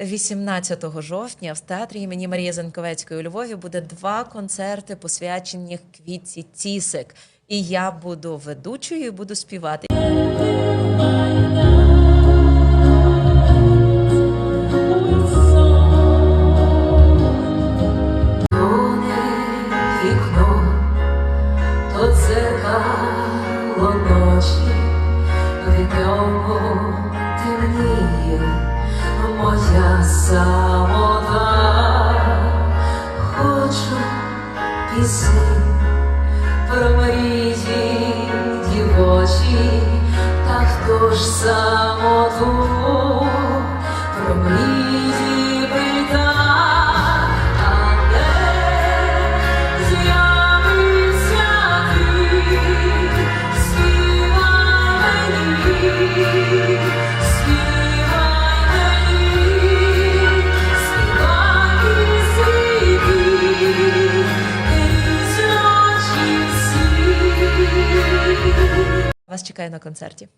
18 жовтня в театрі імені Марії Занковецької у Львові буде два концерти, посвячені квітці Цісик. І я буду ведучою і буду співати. Ночі, в ньому темніє пісень про мрії дівочі, та хто ж самоту про мрії Вас чекаю на концерті.